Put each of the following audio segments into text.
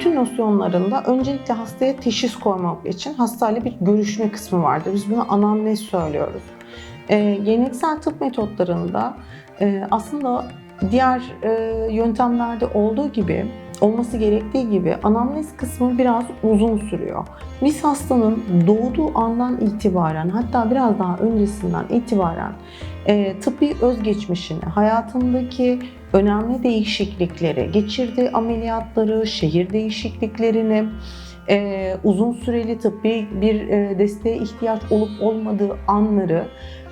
Bütün nosyonlarında öncelikle hastaya teşhis koymak için hastayla bir görüşme kısmı vardır. Biz buna anamnez söylüyoruz. Ee, geleneksel tıp metotlarında e, aslında diğer e, yöntemlerde olduğu gibi olması gerektiği gibi anamnez kısmı biraz uzun sürüyor. Biz hastanın doğduğu andan itibaren hatta biraz daha öncesinden itibaren e, tıbbi özgeçmişini, hayatındaki önemli değişiklikleri, geçirdiği ameliyatları, şehir değişikliklerini, e, uzun süreli tıbbi bir e, desteğe ihtiyaç olup olmadığı anları,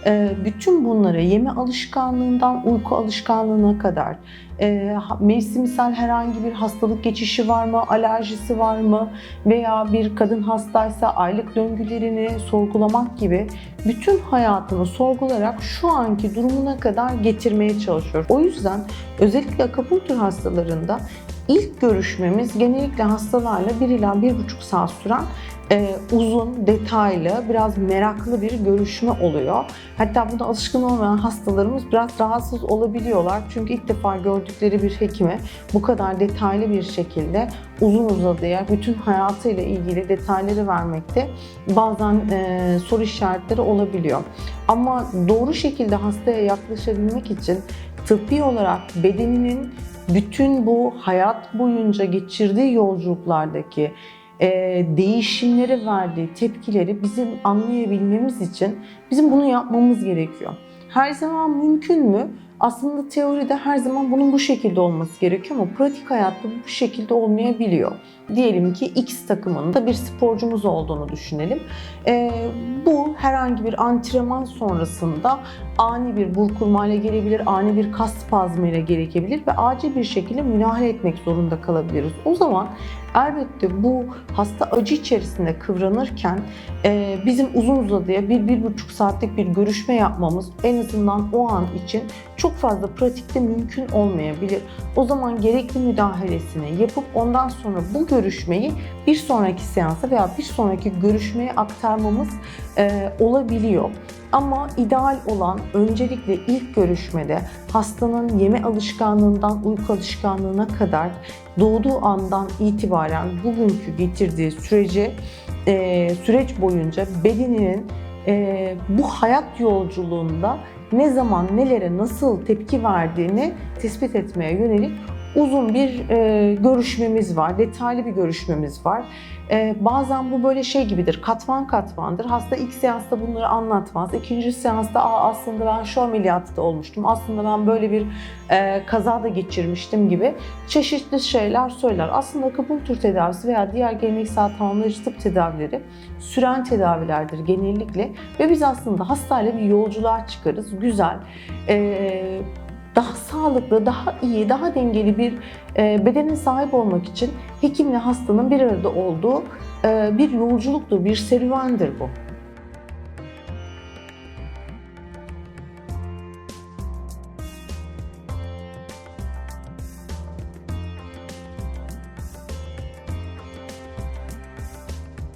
e, bütün bunları yeme alışkanlığından uyku alışkanlığına kadar, e, mevsimsel herhangi bir hastalık geçişi var mı, alerjisi var mı veya bir kadın hastaysa aylık döngülerini sorgulamak gibi bütün hayatını sorgulayarak şu anki durumuna kadar getirmeye çalışıyor. O yüzden özellikle akupunktur hastalarında ilk görüşmemiz genellikle hastalarla 1 ila 1,5 saat süren e, uzun, detaylı, biraz meraklı bir görüşme oluyor. Hatta buna alışkın olmayan hastalarımız biraz rahatsız olabiliyorlar. Çünkü ilk defa gördükleri bir hekime bu kadar detaylı bir şekilde uzun uzadıya bütün hayatıyla ilgili detayları vermekte bazen e, soru işaretleri olabiliyor. Ama doğru şekilde hastaya yaklaşabilmek için tıbbi olarak bedeninin bütün bu hayat boyunca geçirdiği yolculuklardaki e, değişimleri verdiği tepkileri bizim anlayabilmemiz için bizim bunu yapmamız gerekiyor. Her zaman mümkün mü? Aslında teoride her zaman bunun bu şekilde olması gerekiyor ama pratik hayatta bu şekilde olmayabiliyor. Diyelim ki X takımında bir sporcumuz olduğunu düşünelim. E, bu herhangi bir antrenman sonrasında ani bir burkulmayla gelebilir, ani bir kas spazmıyla gerekebilir ve acil bir şekilde müdahale etmek zorunda kalabiliriz. O zaman elbette bu hasta acı içerisinde kıvranırken e, bizim uzun uzadıya bir, bir buçuk saatlik bir görüşme yapmamız en azından o an için çok fazla pratikte mümkün olmayabilir. O zaman gerekli müdahalesini yapıp ondan sonra bu görüşmeyi bir sonraki seansa veya bir sonraki görüşmeye aktarmamız e, olabiliyor. Ama ideal olan öncelikle ilk görüşmede hastanın yeme alışkanlığından uyku alışkanlığına kadar doğduğu andan itibaren bugünkü getirdiği sürece e, süreç boyunca bedeninin e, bu hayat yolculuğunda ne zaman nelere nasıl tepki verdiğini tespit etmeye yönelik uzun bir e, görüşmemiz var, detaylı bir görüşmemiz var. E, bazen bu böyle şey gibidir, katman katmandır. Hasta ilk seansta bunları anlatmaz. İkinci seansta Aa, aslında ben şu ameliyatta olmuştum, aslında ben böyle bir e, kaza da geçirmiştim gibi çeşitli şeyler söyler. Aslında akupunktur tedavisi veya diğer geleneksel tamamlayıcı tıp tedavileri süren tedavilerdir genellikle ve biz aslında hastayla bir yolculuğa çıkarız. Güzel, e, sağlıklı, daha iyi, daha dengeli bir e, bedene sahip olmak için hekimle hastanın bir arada olduğu e, bir yolculuktur, bir serüvendir bu.